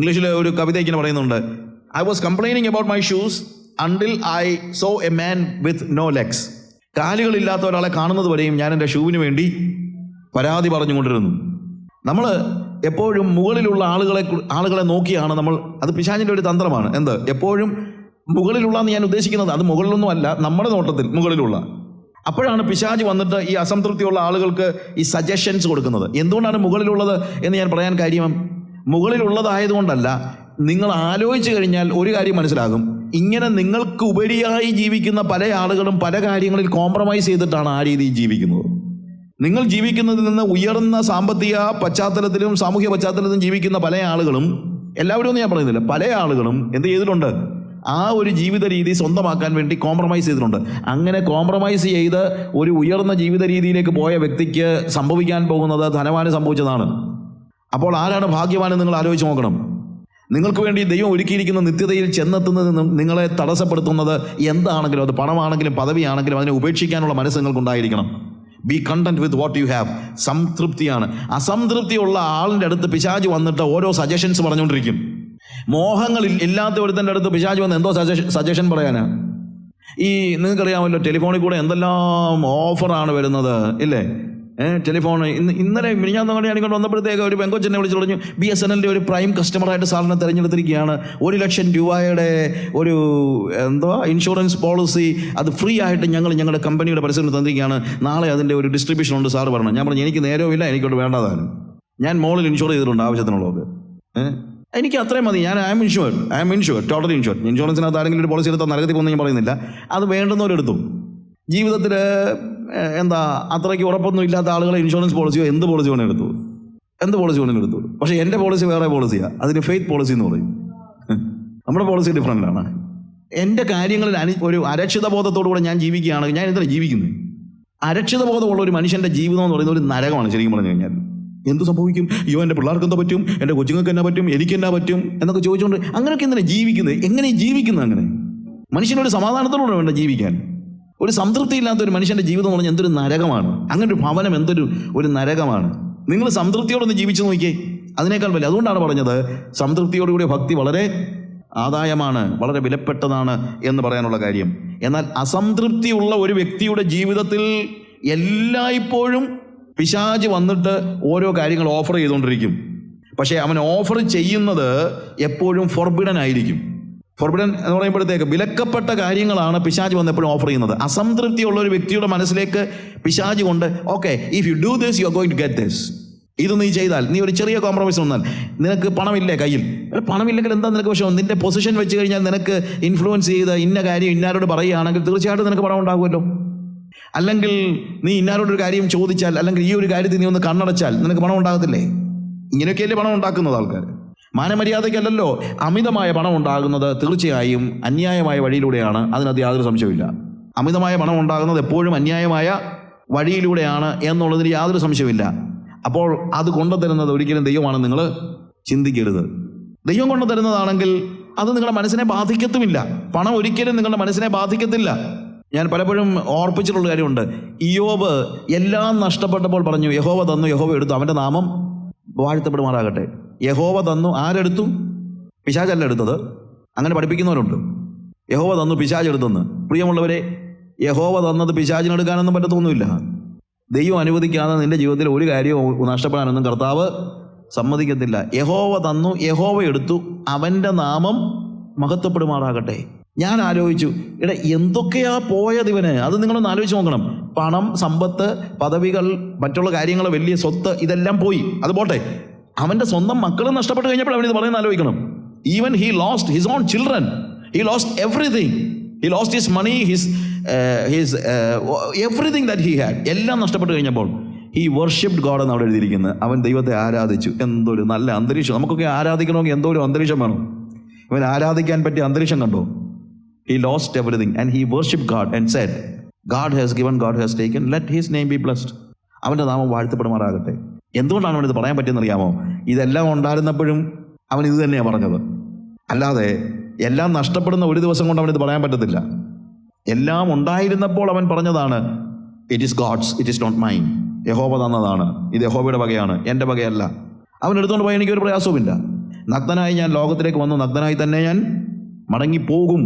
ഇംഗ്ലീഷിൽ ഒരു കവിത ഇങ്ങനെ പറയുന്നുണ്ട്. I was complaining about my shoes until I saw a man with no legs കാലുകളില്ലാത്ത ഒരാളെ കാണുന്നത് വരെയും ഞാൻ എന്റെ ഷൂവിന് വേണ്ടി പരാതി പറഞ്ഞുകൊണ്ടിരുന്നു. നമ്മൾ എപ്പോഴും മുകളിലുള്ള ആളുകളെ ആളുകളെ നോക്കിയാണ് നമ്മൾ അത് പിശാചിന്റെ ഒരു തന്ത്രമാണ്. എന്ത്? എപ്പോഴും മുകളിലുള്ള എന്ന് ഞാൻ ഉദ്ദേശിക്കുന്നത് അത് മുകളിലൊന്നും അല്ല നമ്മുടെ നോട്ടത്തിൽ മുകളിലുള്ള. അപ്പോഴാണ് പിശാജ് വന്നിട്ട് ഈ അസംതൃപ്തിയുള്ള ആളുകൾക്ക് ഈ സജഷൻസ് കൊടുക്കുന്നത്. എന്തുകൊണ്ടാണ് മുകളിലുള്ളത് എന്ന് ഞാൻ പറയാൻ കാര്യം മുകളിലുള്ളതായതുകൊണ്ടല്ല നിങ്ങൾ ആലോചിച്ച് കഴിഞ്ഞാൽ ഒരു കാര്യം മനസ്സിലാകും. ഇങ്ങനെ നിങ്ങൾക്ക് ഉപരിയായി ജീവിക്കുന്ന പല ആളുകളും പല കാര്യങ്ങളിൽ കോംപ്രമൈസ് ചെയ്തിട്ടാണ് ആ രീതിയിൽ ജീവിക്കുന്നത്. നിങ്ങൾ ജീവിക്കുന്നതിൽ നിന്ന് ഉയർന്ന സാമ്പത്തിക പശ്ചാത്തലത്തിലും സാമൂഹ്യ പശ്ചാത്തലത്തിലും ജീവിക്കുന്ന പല ആളുകളും എല്ലാവരും ഒന്നും ഞാൻ പറയുന്നില്ല പല ആളുകളും എന്ത് ചെയ്തിട്ടുണ്ട്? ആ ഒരു ജീവിത രീതി സ്വന്തമാക്കാൻ വേണ്ടി കോംപ്രമൈസ് ചെയ്തിട്ടുണ്ട്. അങ്ങനെ കോംപ്രമൈസ് ചെയ്ത് ഒരു ഉയർന്ന ജീവിത രീതിയിലേക്ക് പോയ വ്യക്തിക്ക് സംഭവിക്കാൻ പോകുന്നത് ധനവാന് സംഭവിച്ചതാണ്. അപ്പോൾ ആരാണ് ഭാഗ്യവാൻ നിങ്ങൾ ആലോചിച്ച് നോക്കണം. നിങ്ങൾക്ക് വേണ്ടി ദൈവം ഒരുക്കിയിരിക്കുന്ന നിത്യതയിൽ ചെന്നെത്തുന്നത് നിങ്ങളെ തടസ്സപ്പെടുത്തുന്നത് എന്താണെങ്കിലും അത് പണമാണെങ്കിലും പദവിയാണെങ്കിലും അതിനെ ഉപേക്ഷിക്കാനുള്ള മനസ്സ് നിങ്ങൾക്കുണ്ടായിരിക്കണം. Be content with what you have സംതൃപ്തിയാണ്. അസംതൃപ്തിയുള്ള ആളിന്റെ അടുത്ത് പിശാജ് വന്നിട്ട് ഓരോ സജഷൻസ് പറഞ്ഞുകൊണ്ടിരിക്കും. മോഹങ്ങൾ ഇല്ലാത്ത ഒരുത്തന്റെ അടുത്ത് പിശാജ് വന്ന് എന്തോ സജഷൻ സജഷൻ പറയാനാണ് ഈ നിങ്ങൾക്കറിയാമല്ലോ ടെലിഫോണിൽ കൂടെ എന്തെല്ലാം ഓഫറാണ് വരുന്നത് ഇല്ലേ? ടെലിഫോൺ ഇന്ന് ഇന്നലെ ഞാൻ ഞാനിങ്ങോട്ട് വന്നപ്പോഴത്തേക്ക് ഒരു പെങ്കൊച്ചെന്നെ വിളിച്ചു പറഞ്ഞു ബി എസ് എൻ എല്ലിന്റെ ഒരു പ്രൈം കസ്റ്റമറായിട്ട് സാറിനെ തിരഞ്ഞെടുത്തിരിക്കുകയാണ്. ഒരു ലക്ഷം രൂപയുടെ ഒരു എന്തോ ഇൻഷുറൻസ് പോളിസി അത് ഫ്രീ ആയിട്ട് ഞങ്ങൾ ഞങ്ങളുടെ കമ്പനിയുടെ പരിസരത്ത് തന്നിരിക്കുകയാണ്. നാളെ അതിന്റെ ഒരു ഡിസ്ട്രിബ്യൂഷൻ ഉണ്ട് സാർ പറഞ്ഞു. ഞാൻ പറഞ്ഞു എനിക്ക് നേരവുമില്ല എനിക്കോട്ട് വേണ്ടതാണ് ഞാൻ മോളിൽ ഇൻഷുർ ചെയ്തിട്ടുണ്ട് ആവശ്യത്തിനുള്ളത് ഏഹ് എനിക്ക് അത്രയും മതി. ഞാൻ I am insured I am insure total insured. ഇൻഷുറൻസിനകത്ത് ആരെങ്കിലും ഒരു പോളിസി എടുത്താൽ നരകത്തിൽ പോകുന്ന ഞാൻ പറയുന്നില്ല. അത് വേണ്ടുന്നവരെടുത്തു. ജീവിതത്തിൽ എന്താ അത്രയ്ക്ക് ഉറപ്പൊന്നും ഇല്ലാത്ത ആളുകളെ ഇൻഷുറൻസ് പോളിസിയോ എന്ത് പോളിസി വേണേലും എടുത്തു എന്ത് പോളിസി വേണേലും എടുത്തു പക്ഷേ എന്റെ പോളിസി വേറെ പോളിസിയാണ് അതിന് ഫെയ്ത്ത് പോളിസി എന്ന് പറയും. നമ്മുടെ പോളിസി ഡിഫറന്റ് ആണ്. എന്റെ കാര്യങ്ങളിൽ അനി ഒരു അരക്ഷിത ബോധത്തോടുകൂടെ ഞാൻ ജീവിക്കുകയാണെങ്കിൽ ഞാൻ എന്തിനാണ് ജീവിക്കുന്നത് അരക്ഷിത ബോധമുള്ള ഒരു മനുഷ്യന്റെ ജീവിതം എന്ന് പറയുന്നത് ഒരു നരകമാണ് ശരിക്കും പറഞ്ഞു കഴിഞ്ഞാൽ. എന്ത് സംഭവിക്കും? അയ്യോ എന്റെ പിള്ളേർക്ക് എന്താ പറ്റും? എന്റെ കൊച്ചുങ്ങൾക്ക് എന്നാ പറ്റും? എനിക്ക് എന്നാ പറ്റും? എന്നൊക്കെ ചോദിച്ചുകൊണ്ട് അങ്ങനെയൊക്കെ എന്തിനാണ് ജീവിക്കുന്നത് എങ്ങനെ ജീവിക്കുന്നത് അങ്ങനെ? മനുഷ്യനൊരു സമാധാനത്തോടെ വേണ്ട ജീവിക്കാൻ? ഒരു സംതൃപ്തി ഇല്ലാത്ത ഒരു മനുഷ്യന്റെ ജീവിതം എന്ന് പറഞ്ഞാൽ എന്തൊരു നരകമാണ്. അങ്ങനെ ഒരു ഭവനം എന്തൊരു ഒരു നരകമാണ്. നിങ്ങൾ സംതൃപ്തിയോടൊന്ന് ജീവിച്ചു നോക്കിയേ. അതിനേക്കാൾ വലിയ അതുകൊണ്ടാണ് പറഞ്ഞത് സംതൃപ്തിയോടുകൂടിയ ഭക്തി വളരെ ആദായമാണ് വളരെ വിലപ്പെട്ടതാണ് എന്ന് പറയാനുള്ള കാര്യം. എന്നാൽ അസംതൃപ്തിയുള്ള ഒരു വ്യക്തിയുടെ ജീവിതത്തിൽ എല്ലായ്പ്പോഴും പിശാജ് വന്നിട്ട് ഓരോ കാര്യങ്ങൾ ഓഫർ ചെയ്തുകൊണ്ടിരിക്കും. പക്ഷേ അവൻ ഓഫർ ചെയ്യുന്നത് എപ്പോഴും ഫോർബിഡൻ ആയിരിക്കും. ഫോർബിഡൻ എന്ന് പറയുമ്പോഴത്തേക്ക് വിലക്കപ്പെട്ട കാര്യങ്ങളാണ് പിശാജ് വന്നപ്പോഴും ഓഫർ ചെയ്യുന്നത്. അസംതൃപ്തിയുള്ള ഒരു വ്യക്തിയുടെ മനസ്സിലേക്ക് പിശാജ് കൊണ്ട് okay if you do this you are going to get this ഇത് നീ ചെയ്താൽ നീ ഒരു ചെറിയ കോംപ്രമൈസ് വന്നാൽ നിനക്ക് പണമില്ലേ കയ്യിൽ? പണമില്ലെങ്കിൽ എന്താ നിനക്ക് പക്ഷേ നിന്റെ പൊസിഷൻ വെച്ച് കഴിഞ്ഞാൽ നിനക്ക് ഇൻഫ്ലുവൻസ് ചെയ്ത് ഇന്ന കാര്യം ഇന്നാരോട് പറയുകയാണെങ്കിൽ തീർച്ചയായിട്ടും നിനക്ക് പണം ഉണ്ടാകുമല്ലോ. അല്ലെങ്കിൽ നീ ഇന്നാരോടൊരു കാര്യം ചോദിച്ചാൽ അല്ലെങ്കിൽ ഈ ഒരു കാര്യത്തിൽ നീ ഒന്ന് കണ്ണടച്ചാൽ നിനക്ക് പണം ഉണ്ടാകത്തില്ലേ? ഇങ്ങനെയൊക്കെയല്ലേ പണം ഉണ്ടാക്കുന്നത് ആൾക്കാർ മാനമര്യാദയ്ക്കല്ലല്ലോ അമിതമായ പണം ഉണ്ടാകുന്നത് തീർച്ചയായും അന്യായമായ വഴിയിലൂടെയാണ്. അതിനകത്ത് യാതൊരു സംശയമില്ല അമിതമായ പണം ഉണ്ടാകുന്നത് എപ്പോഴും അന്യായമായ വഴിയിലൂടെയാണ് എന്നുള്ളതിന് യാതൊരു സംശയമില്ല അപ്പോൾ അത് കൊണ്ടുതരുന്നത് ഒരിക്കലും ദൈവമാണ് നിങ്ങൾ ചിന്തിക്കരുത്. ദൈവം കൊണ്ടുതരുന്നതാണെങ്കിൽ അത് നിങ്ങളുടെ മനസ്സിനെ ബാധിക്കത്തുമില്ല. പണം ഒരിക്കലും നിങ്ങളുടെ മനസ്സിനെ ബാധിക്കത്തില്ല. ഞാൻ പലപ്പോഴും ഓർപ്പിച്ചിട്ടുള്ള കാര്യമുണ്ട്. ഇയോബ് എല്ലാം നഷ്ടപ്പെട്ടപ്പോൾ പറഞ്ഞു യഹോവ തന്നു യഹോവ എടുത്തു അവന്റെ നാമം വാഴ്ത്തപ്പെടുമാറാകട്ടെ. യഹോവ തന്നു ആരെടുത്തു? പിശാചല്ല എടുത്തത്. അങ്ങനെ പഠിപ്പിക്കുന്നവരുണ്ട്. യഹോവ തന്നു പിശാജ് എടുത്തെന്ന്. പ്രിയമുള്ളവരെ യഹോവ തന്നത് പിശാചിനെടുക്കാനൊന്നും പറ്റത്തൊന്നുമില്ല. ദൈവം അനുവദിക്കാതെ നിന്റെ ജീവിതത്തിൽ ഒരു കാര്യവും നഷ്ടപ്പെടാനൊന്നും കർത്താവ് സമ്മതിക്കത്തില്ല. യഹോവ തന്നു യഹോവ എടുത്തു അവന്റെ നാമം മഹത്വപ്പെടുമാറാകട്ടെ. ഞാൻ ആലോചിച്ചു ഇട എന്തൊക്കെയാ പോയത് ഇവന്? അത് നിങ്ങളൊന്ന് ആലോചിച്ച് നോക്കണം. പണം സമ്പത്ത് പദവികൾ മറ്റുള്ള കാര്യങ്ങൾ വലിയ സ്വത്ത് ഇതെല്ലാം പോയി. അത് പോട്ടെ. അവന്റെ സ്വന്തം മക്കളും നഷ്ടപ്പെട്ട് കഴിഞ്ഞപ്പോൾ അവൻ ഇത് പറയുന്ന ആലോചിക്കണം even he lost his own children he lost everything he lost his money his his everything that he had എല്ലാം നഷ്ടപ്പെട്ട് കഴിഞ്ഞപ്പോൾ ഈ വർഷിപ്ഡ് ഗോഡ് എന്ന് അവിടെ എഴുതിയിരിക്കുന്നത് അവൻ ദൈവത്തെ ആരാധിച്ചു. എന്തൊരു നല്ല അന്തരീക്ഷം. നമുക്കൊക്കെ ആരാധിക്കണമെങ്കിൽ എന്തോ ഒരു അന്തരീക്ഷം വേണം. ഇവൻ ആരാധിക്കാൻ പറ്റിയ അന്തരീക്ഷം കണ്ടോ? He lost everything and he worship God and said God has given God has taken let his name be blessed അവന്റെ നാമം വാഴ്ത്തപ്പെടുമാറാകട്ടെ. എന്തുകൊണ്ടാണ് അവൻ ഇത് പറയാൻ പറ്റിയെന്ന് അറിയാമോ ഇതെല്ലാം ഉണ്ടായിരുന്നപ്പോഴും അവൻ ഇത് തന്നെയാണ് പറഞ്ഞത്. അല്ലാതെ എല്ലാം നഷ്ടപ്പെടുന്ന ഒരു ദിവസം കൊണ്ട് അവനിത് പറയാൻ പറ്റത്തില്ല. എല്ലാം ഉണ്ടായിരുന്നപ്പോൾ അവൻ പറഞ്ഞതാണ് it is God's it is not mine യഹോബ തന്നതാണ്. ഇത് യഹോബയുടെ വകയാണ് എന്റെ വകയല്ല. അവൻ എടുത്തുകൊണ്ട് പോയാൽ എനിക്കൊരു പ്രയാസവുമില്ല നഗ്നനായി ഞാൻ ലോകത്തിലേക്ക് വന്നു നഗ്നനായി തന്നെ ഞാൻ മടങ്ങിപ്പോകും.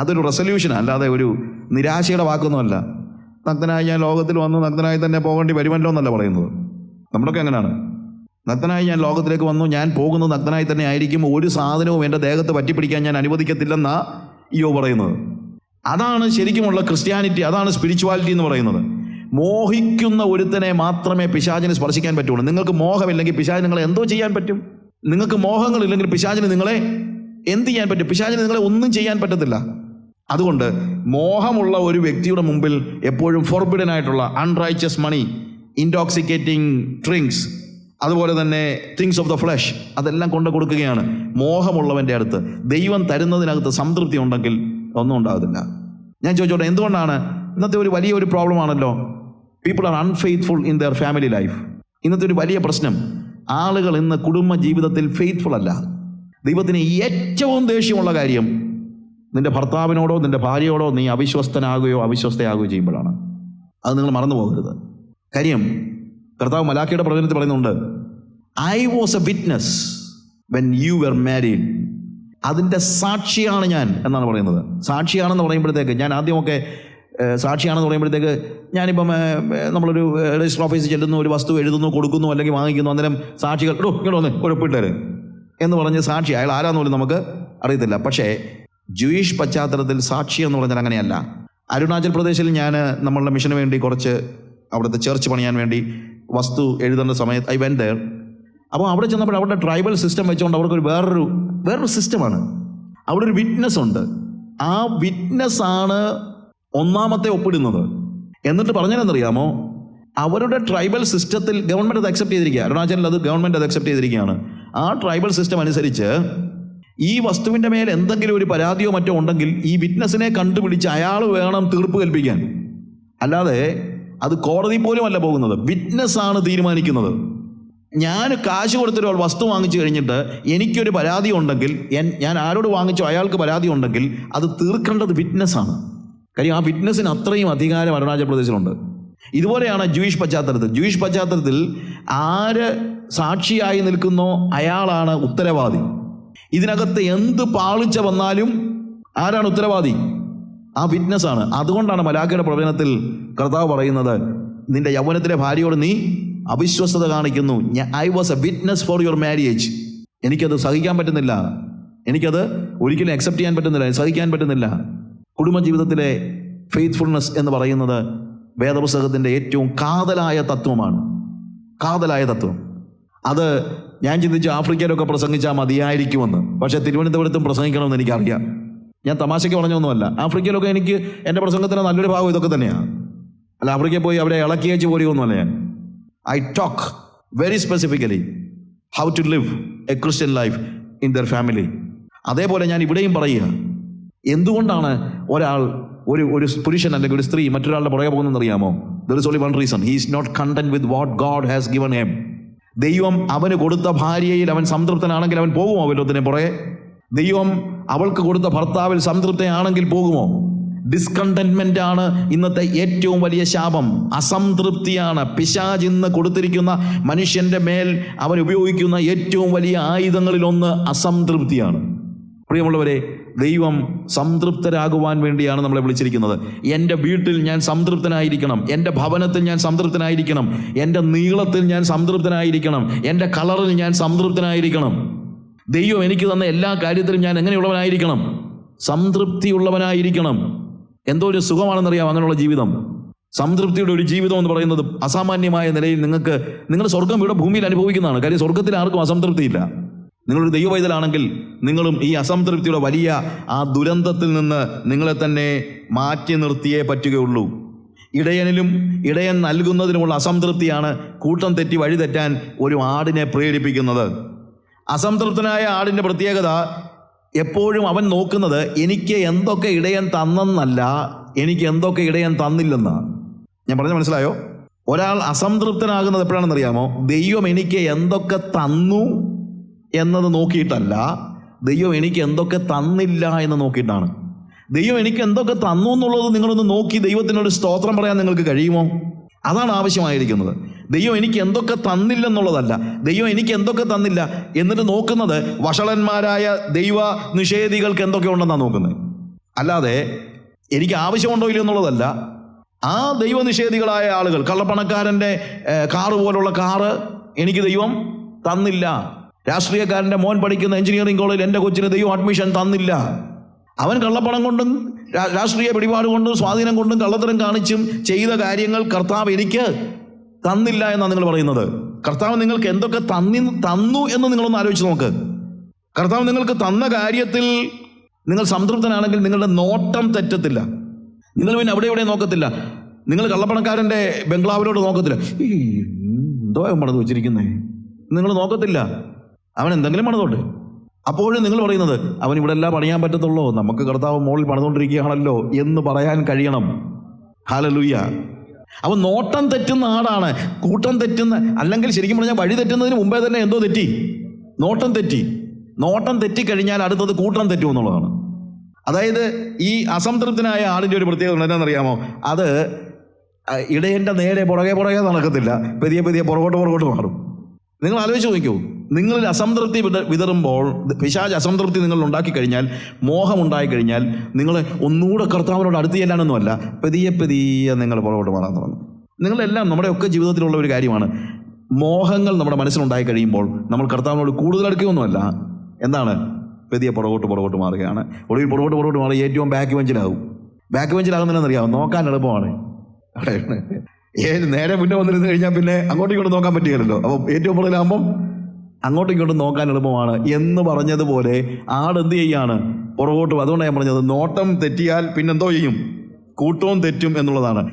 അതൊരു റെസൊല്യൂഷൻ അല്ലാതെ ഒരു നിരാശയുടെ വാക്കൊന്നുമല്ല. നഗ്നനായി ഞാൻ ലോകത്തിൽ വന്നു നഗ്നനായി തന്നെ പോകേണ്ടി വരുമല്ലോ എന്നല്ല പറയുന്നത്. നമ്മളൊക്കെ എങ്ങനെയാണ് നഗ്നായി ഞാൻ ലോകത്തിലേക്ക് വന്നു. ഞാൻ പോകുന്നത് നഗ്നായി തന്നെ ആയിരിക്കും. ഒരു സാധനവും എന്റെ ദേഹത്ത് പറ്റിപ്പിടിക്കാൻ ഞാൻ അനുവദിക്കത്തില്ലെന്നാ ഇയോ പറയുന്നത്. അതാണ് ശരിക്കുമുള്ള ക്രിസ്ത്യാനിറ്റി അതാണ് സ്പിരിച്വാലിറ്റി എന്ന് പറയുന്നത്. മോഹിക്കുന്ന ഒരുത്തനെ മാത്രമേ പിശാചിനെ സ്പർശിക്കാൻ പറ്റുള്ളൂ. നിങ്ങൾക്ക് മോഹമില്ലെങ്കിൽ പിശാചിന് നിങ്ങളെ എന്തോ ചെയ്യാൻ പറ്റും. നിങ്ങൾക്ക് മോഹങ്ങളില്ലെങ്കിൽ പിശാചിന് നിങ്ങളെ എന്ത് ചെയ്യാൻ പറ്റും? പിശാചിന് നിങ്ങളെ ഒന്നും ചെയ്യാൻ പറ്റത്തില്ല. അതുകൊണ്ട് മോഹമുള്ള ഒരു വ്യക്തിയുടെ മുമ്പിൽ എപ്പോഴും ഫോർബിഡൻ ആയിട്ടുള്ള അൺറൈച്ചസ് മണി ഇൻടോക്സിക്കേറ്റിംഗ് ഡ്രിങ്ക്സ് അതുപോലെ തന്നെ തിങ്സ് ഓഫ് ദ ഫ്ലഷ് അതെല്ലാം കൊണ്ടു കൊടുക്കുകയാണ്. മോഹമുള്ളവന്റെ അടുത്ത് ദൈവം തരുന്നതിനകത്ത് സംതൃപ്തി ഉണ്ടെങ്കിൽ ഒന്നും ഉണ്ടാകത്തില്ല. ഞാൻ ചോദിച്ചോട്ടെ എന്തുകൊണ്ടാണ്? ഇന്നത്തെ ഒരു വലിയ ഒരു പ്രോബ്ലം ആണല്ലോ. People are unfaithful in their family life ഇന്നത്തെ ഒരു വലിയ പ്രശ്നം ആളുകൾ ഇന്ന് കുടുംബ ജീവിതത്തിൽ ഫെയ്ത്ത്ഫുൾ അല്ല. ദൈവത്തിന് ഏറ്റവും ദേഷ്യമുള്ള കാര്യം നിന്റെ ഭർത്താവിനോടോ നിന്റെ ഭാര്യയോടോ നീ അവിശ്വസ്തനാകുകയോ അവിശ്വസ്തയാകുകയോ ചെയ്യുമ്പോഴാണ്. അത് നിങ്ങൾ മറന്നു പോകരുത് കാര്യം കർത്താവ് മലാഖയുടെ പ്രവചനത്തിൽ പറയുന്നുണ്ട് I was a witness when you were married അതിന്റെ സാക്ഷിയാണ് ഞാൻ എന്നാണ് പറയുന്നത്. സാക്ഷിയാണെന്ന് പറയുമ്പോഴത്തേക്ക് ഞാൻ ആദ്യമൊക്കെ സാക്ഷിയാണെന്ന് പറയുമ്പോഴത്തേക്ക് ഞാനിപ്പം നമ്മളൊരു രജിസ്റ്റർ ഓഫീസിൽ ചെല്ലുന്നു ഒരു വസ്തു എഴുതുന്നു കൊടുക്കുന്നു അല്ലെങ്കിൽ വാങ്ങിക്കുന്നു അന്നേരം സാക്ഷികൾ ഇടോ ഇങ്ങോട്ട് വന്ന് കുഴപ്പമിട്ടേര് എന്ന് പറഞ്ഞ് സാക്ഷി അയാൾ ആരാന്ന് പോലും നമുക്ക് അറിയത്തില്ല. പക്ഷേ ജൂയിഷ് പശ്ചാത്തലത്തിൽ സാക്ഷി എന്ന് പറഞ്ഞാൽ അങ്ങനെയല്ല. അരുണാചൽ പ്രദേശിൽ ഞാൻ നമ്മളുടെ മിഷന് വേണ്ടി കുറച്ച് അവിടുത്തെ ചേർച്ച് പണിയാൻ വേണ്ടി വസ്തു എഴുതുന്ന സമയത്ത് ഐ വെൻ ദയർ അപ്പോൾ അവിടെ ചെന്നപ്പോൾ അവരുടെ ട്രൈബൽ സിസ്റ്റം വെച്ചുകൊണ്ട് അവർക്കൊരു വേറൊരു വേറൊരു സിസ്റ്റമാണ് അവിടെ ഒരു വിറ്റ്നസ് ഉണ്ട്. ആ വിറ്റ്നസ് ആണ് ഒന്നാമത്തെ ഒപ്പിടുന്നത്. എന്നിട്ട് പറഞ്ഞതെന്നറിയാമോ അവരുടെ ട്രൈബൽ സിസ്റ്റത്തിൽ ഗവൺമെന്റ് അത് അക്സെപ്റ്റ് ചെയ്തിരിക്കുക. അരുണാചലിൽ അത് ഗവൺമെന്റ് അത് അക്സെപ്റ്റ് ചെയ്തിരിക്കുകയാണ്. ആ ട്രൈബൽ സിസ്റ്റം അനുസരിച്ച് ഈ വസ്തുവിന്റെ മേൽ എന്തെങ്കിലും ഒരു പരാതിയോ മറ്റോ ഉണ്ടെങ്കിൽ ഈ വിറ്റ്നസിനെ കണ്ടുപിടിച്ച് അയാൾ വേണം തീർപ്പ് കൽപ്പിക്കാൻ. അല്ലാതെ അത് കോടതി പോലുമല്ല പോകുന്നത്. വിറ്റ്നസ് ആണ് തീരുമാനിക്കുന്നത്. ഞാൻ കാശ് കൊടുത്തൊരു വസ്തു വാങ്ങിച്ചു കഴിഞ്ഞിട്ട് എനിക്കൊരു പരാതി ഉണ്ടെങ്കിൽ ഞാൻ ആരോട് വാങ്ങിച്ചോ അയാൾക്ക് പരാതി ഉണ്ടെങ്കിൽ അത് തീർക്കേണ്ടത് വിറ്റ്നസ് ആണ്. കാര്യം ആ വിറ്റ്നസിന് അത്രയും അധികാരം അരുണാചൽ പ്രദേശിലുണ്ട് ഇതുപോലെയാണ് ജൂയിഷ് പശ്ചാത്തലത്തിൽ. ജൂയിഷ് പശ്ചാത്തലത്തിൽ ആര് സാക്ഷിയായി നിൽക്കുന്നോ അയാളാണ് ഉത്തരവാദി. ഇതിനകത്ത് എന്ത് പാളിച്ച വന്നാലും ആരാണ് ഉത്തരവാദി? ആ വിറ്റ്നസ് ആണ്. അതുകൊണ്ടാണ് മലാഖയുടെ പ്രവചനത്തിൽ കർത്താവ് പറയുന്നത് നിന്റെ യൗവനത്തിലെ ഭാര്യയോട് നീ അവിശ്വസ്തത കാണിക്കുന്നു. I was a witness for your marriage എനിക്കത് സഹിക്കാൻ പറ്റുന്നില്ല. എനിക്കത് ഒരിക്കലും അക്സെപ്റ്റ് ചെയ്യാൻ പറ്റുന്നില്ല. സഹിക്കാൻ പറ്റുന്നില്ല. കുടുംബജീവിതത്തിലെ ഫെയ്ത്ത്ഫുൾനെസ് എന്ന് പറയുന്നത് വേദപുസ്തകത്തിന്റെ ഏറ്റവും കാതലായ തത്വമാണ്. കാതലായ തത്വം. അത് ഞാൻ ചിന്തിച്ചു ആഫ്രിക്കയിലൊക്കെ പ്രസംഗിച്ചാൽ മതിയായിരിക്കുമെന്ന്. പക്ഷേ തിരുവനന്തപുരത്തും പ്രസംഗിക്കണമെന്ന് എനിക്കറിയാം. ഞാൻ തമാശയ്ക്ക് പറഞ്ഞൊന്നുമല്ല. ആഫ്രിക്കയിലൊക്കെ എനിക്ക് എന്റെ പ്രസംഗത്തിന് നല്ലൊരു ഭാഗം ഇതൊക്കെ തന്നെയാണ് അല്ല ആഫ്രിക്കയിൽ പോയി അവരെ ഇളക്കിയേച്ച് ഒന്നുമല്ല ഞാൻ. I talk very specifically how to live a Christian life in their family അതേപോലെ ഞാൻ ഇവിടെയും പറയുക എന്തുകൊണ്ടാണ് ഒരാൾ ഒരു ഒരു പുരുഷൻ അല്ലെങ്കിൽ ഒരു സ്ത്രീ മറ്റൊരാളുടെ പുറകെ പോകുന്നതെന്ന് അറിയാമോ there is only one reason he is not content with what God has given him ദൈവം അവന് കൊടുത്ത ഭാര്യയിൽ അവൻ സംതൃപ്തനാണെങ്കിൽ അവൻ പോകുമോ വല്ലതിനെ പുറകെ? ദൈവം അവൾക്ക് കൊടുത്ത ഭർത്താവിൽ സംതൃപ്തയാണെങ്കിൽ പോകുമോ? ഡിസ്കണ്ടൻമെന്റ് ആണ് ഇന്നത്തെ ഏറ്റവും വലിയ ശാപം. അസംതൃപ്തിയാണ്. പിശാജ് ഇന്ന് കൊടുത്തിരിക്കുന്ന മനുഷ്യന്റെ മേൽ അവൻ ഉപയോഗിക്കുന്ന ഏറ്റവും വലിയ ആയുധങ്ങളിലൊന്ന് അസംതൃപ്തിയാണ്. പ്രിയമുള്ളവരെ ദൈവം സംതൃപ്തരാകുവാൻ വേണ്ടിയാണ് നമ്മളെ വിളിച്ചിരിക്കുന്നത്. എന്റെ വീട്ടിൽ ഞാൻ സംതൃപ്തനായിരിക്കണം. എന്റെ ഭവനത്തിൽ ഞാൻ സംതൃപ്തനായിരിക്കണം. എന്റെ നീളത്തിൽ ഞാൻ സംതൃപ്തനായിരിക്കണം. എന്റെ കളറിൽ ഞാൻ സംതൃപ്തനായിരിക്കണം. ദൈവം എനിക്ക് തന്ന എല്ലാ കാര്യത്തിലും ഞാൻ എങ്ങനെയുള്ളവനായിരിക്കണം? സംതൃപ്തിയുള്ളവനായിരിക്കണം. എന്തോ ഒരു സുഖമാണെന്നറിയാം അങ്ങനെയുള്ള ജീവിതം. സംതൃപ്തിയുടെ ഒരു ജീവിതം എന്ന് പറയുന്നത് അസാമാന്യമായ നിലയിൽ നിങ്ങൾക്ക് നിങ്ങൾ സ്വർഗം ഇവിടെ ഭൂമിയിൽ അനുഭവിക്കുന്നതാണ്. കാര്യം സ്വർഗത്തിൽ ആർക്കും അസംതൃപ്തിയില്ല. നിങ്ങളൊരു ദൈവവൈതലാണെങ്കിൽ നിങ്ങളും ഈ അസംതൃപ്തിയുടെ വലിയ ആ ദുരന്തത്തിൽ നിന്ന് നിങ്ങളെ തന്നെ മാറ്റി നിർത്തിയേ പറ്റുകയുള്ളൂ. ഇടയനിലും ഇടയൻ നൽകുന്നതിനുമുള്ള അസംതൃപ്തിയാണ് കൂട്ടം തെറ്റി വഴിതെറ്റാൻ ഒരു ആടിനെ പ്രേരിപ്പിക്കുന്നത്. അസംതൃപ്തനായ ആടിന്റെ പ്രത്യേകത എപ്പോഴും അവൻ നോക്കുന്നത് എനിക്ക് എന്തൊക്കെ ഇടയൻ തന്നെന്നല്ല എനിക്ക് എന്തൊക്കെ ഇടയൻ തന്നില്ലെന്ന്. ഞാൻ പറഞ്ഞ മനസ്സിലായോ? ഒരാൾ അസംതൃപ്തനാകുന്നത് എപ്പോഴാണെന്ന് അറിയാമോ ദൈവം എനിക്ക് എന്തൊക്കെ തന്നു എന്നത് നോക്കിയിട്ടല്ല ദൈവം എനിക്ക് എന്തൊക്കെ തന്നില്ല എന്ന് നോക്കിയിട്ടാണ്. ദൈവം എനിക്ക് എന്തൊക്കെ തന്നു എന്നുള്ളത് നിങ്ങളൊന്ന് നോക്കി ദൈവത്തിനൊരു സ്തോത്രം പറയാൻ നിങ്ങൾക്ക് കഴിയുമോ? അതാണ് ആവശ്യമായിരിക്കുന്നത്. ദൈവം എനിക്ക് എന്തൊക്കെ തന്നില്ലെന്നുള്ളതല്ല. ദൈവം എനിക്ക് എന്തൊക്കെ തന്നില്ല? എന്നിട്ട് നോക്കുന്നത് വഷളന്മാരായ ദൈവ നിഷേധികൾക്ക് എന്തൊക്കെ ഉണ്ടെന്നാണ് നോക്കുന്നത്. അല്ലാതെ എനിക്ക് ആവശ്യമുണ്ടോ ഇല്ലയോ എന്നുള്ളതല്ല. ആ ദൈവ നിഷേധികളായ ആളുകൾ കള്ളപ്പണക്കാരന്റെ കാറ് പോലുള്ള കാറ് എനിക്ക് ദൈവം തന്നില്ല. രാഷ്ട്രീയക്കാരന്റെ മോൻ പഠിക്കുന്ന എഞ്ചിനീയറിംഗ് കോളേജിൽ എന്റെ കൊച്ചിന് ദൈവം അഡ്മിഷൻ തന്നില്ല. അവൻ കള്ളപ്പണം കൊണ്ടും രാഷ്ട്രീയ പിടിപാട് കൊണ്ടും സ്വാധീനം കൊണ്ടും കള്ളത്തരം കാണിച്ചും ചെയ്ത കാര്യങ്ങൾ കർത്താവ് എനിക്ക് തന്നില്ല എന്നാണ് നിങ്ങൾ പറയുന്നത്. കർത്താവ് നിങ്ങൾക്ക് എന്തൊക്കെ തന്നി തന്നു എന്ന് നിങ്ങളൊന്ന് ആലോചിച്ച് നോക്ക്. കർത്താവ് നിങ്ങൾക്ക് തന്ന കാര്യത്തിൽ നിങ്ങൾ സംതൃപ്തനാണെങ്കിൽ നിങ്ങളുടെ നോട്ടം തെറ്റത്തില്ല. നിങ്ങൾ പിന്നെ അവിടെ ഇവിടെ നോക്കത്തില്ല. നിങ്ങൾ കള്ളപ്പണക്കാരന്റെ ബംഗ്ലാവിലോട് നോക്കത്തില്ല. ഈ, എന്തോ പണിത് വെച്ചിരിക്കുന്നേ. നിങ്ങൾ നോക്കത്തില്ല. അവൻ എന്തെങ്കിലും പണിതോട്ടെ. അപ്പോഴും നിങ്ങൾ പറയുന്നത് അവൻ ഇവിടെ എല്ലാം പണിയാൻ പറ്റത്തുള്ളൂ. നമുക്ക് കർത്താവ് മുകളിൽ പണിതുകൊണ്ടിരിക്കുകയാണല്ലോ എന്ന് പറയാൻ കഴിയണം. ഹാലലൂയ അവൻ നോട്ടം തെറ്റുന്ന ആടാണ് കൂട്ടം തെറ്റുന്ന അല്ലെങ്കിൽ ശരിക്കും പറഞ്ഞാൽ വഴി തെറ്റുന്നതിന് മുമ്പേ തന്നെ എന്തോ തെറ്റി? നോട്ടം തെറ്റി. നോട്ടം തെറ്റിക്കഴിഞ്ഞാൽ അടുത്തത് കൂട്ടം തെറ്റും എന്നുള്ളതാണ്. അതായത് ഈ അസംതൃപ്തനായ ആടിന്റെ ഒരു പ്രത്യേകത എന്താണെന്നറിയാമോ അത് ഇടയന്റെ നേരെ പുറകെ പുറകെ നടക്കത്തില്ല. പതിയെ പതിയെ പുറകോട്ട് പുറകോട്ട് മാറും. നിങ്ങൾ ആലോചിച്ച് നോക്കൂ നിങ്ങളിൽ അസംതൃപ്തി വിത വിതറുമ്പോൾ പിശാജ് അസംതൃപ്തി നിങ്ങൾ ഉണ്ടാക്കി കഴിഞ്ഞാൽ മോഹം ഉണ്ടായി കഴിഞ്ഞാൽ നിങ്ങൾ ഒന്നുകൂടെ കർത്താവിനോട് അടുത്ത് ചെല്ലാനൊന്നുമല്ല പതിയെ പതിയെ നിങ്ങൾ പുറകോട്ട് മാറാൻ തുടങ്ങും. നിങ്ങളെല്ലാം നമ്മുടെ ഒക്കെ ജീവിതത്തിലുള്ള ഒരു കാര്യമാണ്. മോഹങ്ങൾ നമ്മുടെ മനസ്സിലുണ്ടായി കഴിയുമ്പോൾ നമ്മൾ കർത്താവിനോട് കൂടുതൽ അടുക്കുകയൊന്നുമല്ല. എന്താണ്? പതിയെ പുറകോട്ട് പുറകോട്ട് മാറുകയാണ്. ഒടുവിൽ പുറകോട്ട് പുറകോട്ട് മാറി ഏറ്റവും ബാക്ക് ബെഞ്ചിലാവും ബാക്ക് ബെഞ്ചിലാകുന്നതിനെന്നറിയാമോ നോക്കാൻ എളുപ്പമാണ് ഏത് നേരെ മുന്നേ വന്നിരുന്നു കഴിഞ്ഞാൽ പിന്നെ അങ്ങോട്ടും ഇങ്ങോട്ടും നോക്കാൻ പറ്റുകയല്ലോ അപ്പോൾ ഏറ്റവും കൂടുതലാകുമ്പം അങ്ങോട്ടും ഇങ്ങോട്ടും നോക്കാൻ എളുപ്പമാണ് എന്ന് പറഞ്ഞതുപോലെ ആട് എന്ത് ചെയ്യാണ്? പുറകോട്ട് അതുകൊണ്ടാണ് ഞാൻ പറഞ്ഞത്. നോട്ടം തെറ്റിയാൽ പിന്നെന്തോ ചെയ്യും? കൂട്ടവും തെറ്റും എന്നുള്ളതാണ്.